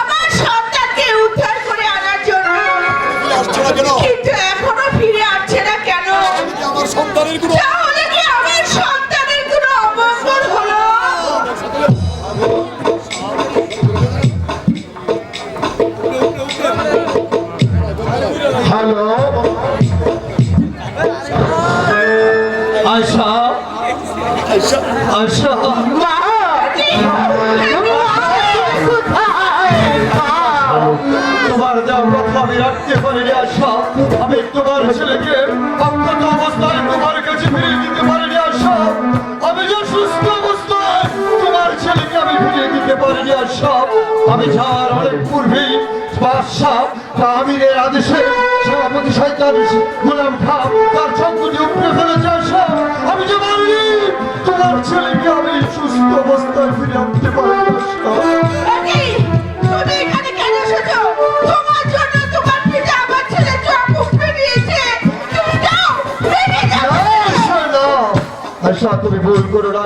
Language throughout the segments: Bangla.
আমার সন্তানকে উদ্ধার করে আনার জন্য। আসছে না কেন কিন্তু এখনও ফিরে আসছে না কেন? আমার সন্তানের কোনো তাহলে কি আমার সন্তানের কোনো অমঙ্গল হলো? হ্যালো। আশা আশা মা। তোমার যা কথা আমি রাখতে পারিনি আশা আমি তোমার ছেলেকে অক্ষত অবস্থায় তোমার কাছে ফিরিয়ে দিতে পারিনি আশা আমি যে সুস্থ অবস্থায় তোমার ছেলেকে আমি ফিরিয়ে দিতে পারিনি আশা আমি যাওয়ার অনেক পূর্বেই বাদশাহ আমিরের আদেশে সভাপতি শয়তান গোলাম খান তার চোখগুলি উপরে ফেলেছে আশা আমি যে পারিনি তোমার ছেলেকে আমি সুস্থ অবস্থায় তুমি ভুল করো না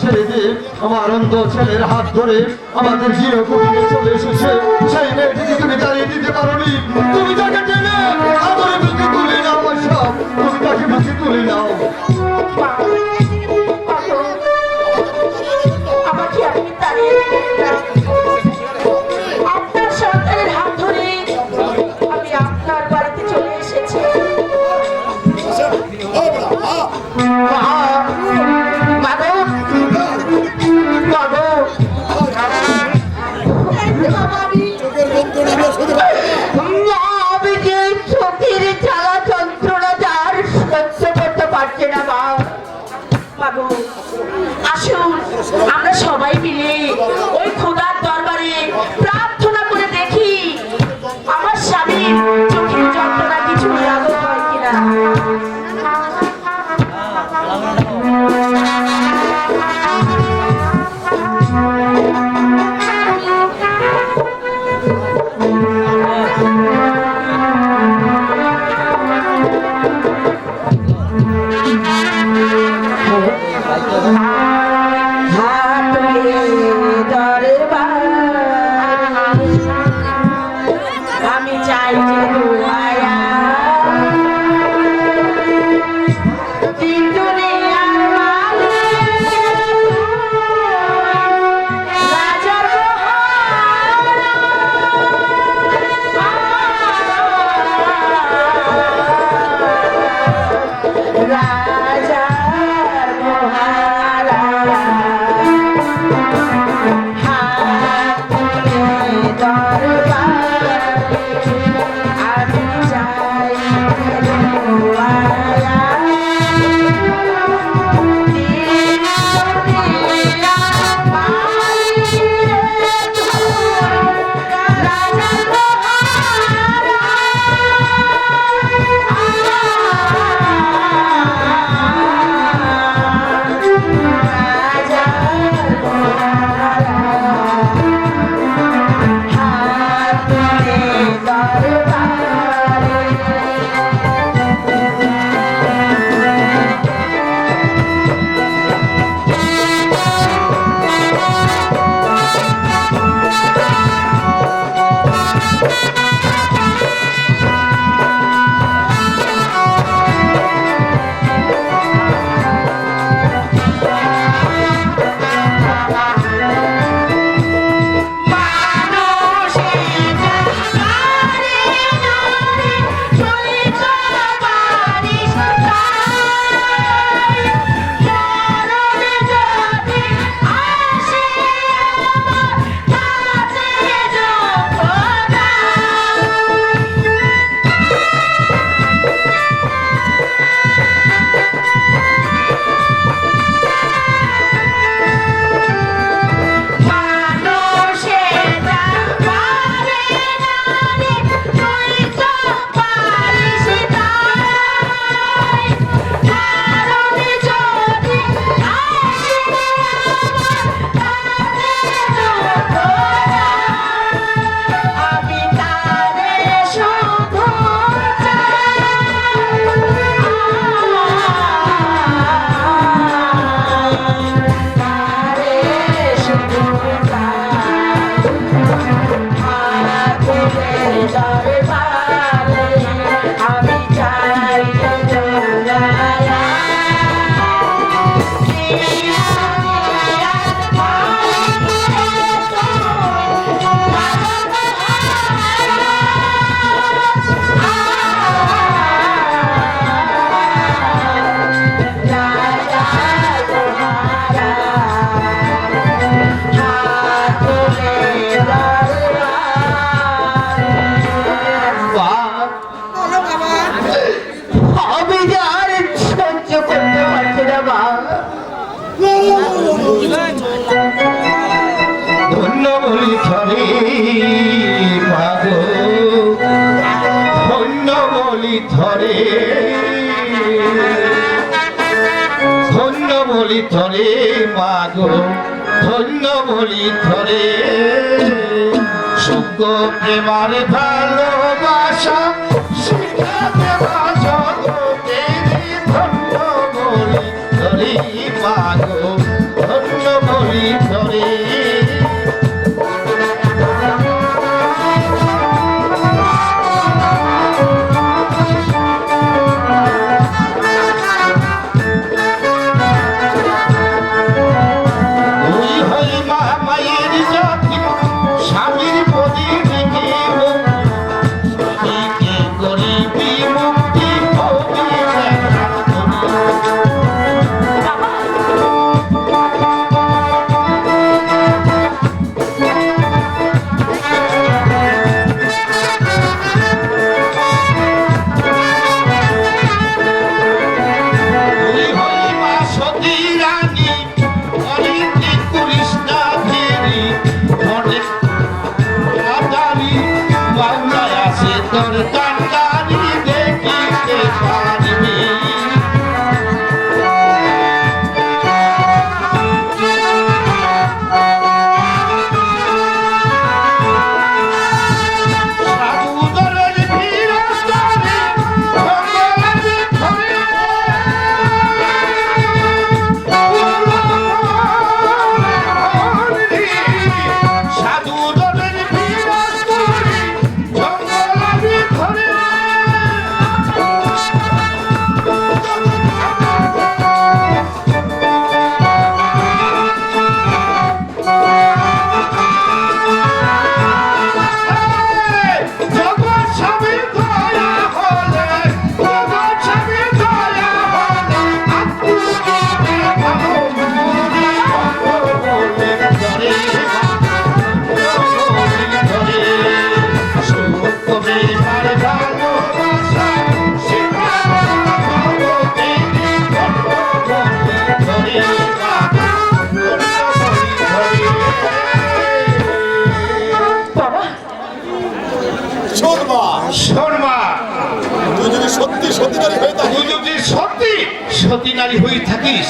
ছেড়ে দিয়ে আমার অন্ধ ছেলের হাত ধরে আমাদের কুটিরে চলে এসেছে। সেই মেয়েটিকে তুমি দাঁড়িয়ে দিতে পারোনি। তুমি তাকে টেনে তুলে নাও আশা তুমি তাকে বুকে তুলে নাও। Ah. Para বলি ধরে মাগো ধন্য বলি ধরে। সুখ প্রেমার ভালোবাসা শিখাতে ভাষা শোন মা শোন মা তুই যদি সত্যি সত্যিকারী হয়ে তুই যদি সত্যি সতী নারী হয়ে থাকিস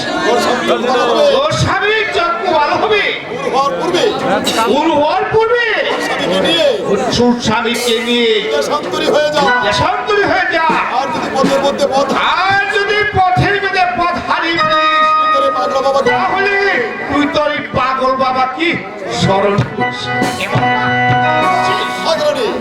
তোর স্বামীর যত্ন ভালো হবে। হওয়ার পূর্বে। স্বামীকে নিয়ে। সুর শান্তরি হয়ে যা। দেশান্তরী হয়ে যা। আর যদি পথের মধ্যে পথ আর যদি পথের মধ্যে পথ হারিয়ে তাহলে তুই তোর পাগল বাবা কি স্মরণ করিস।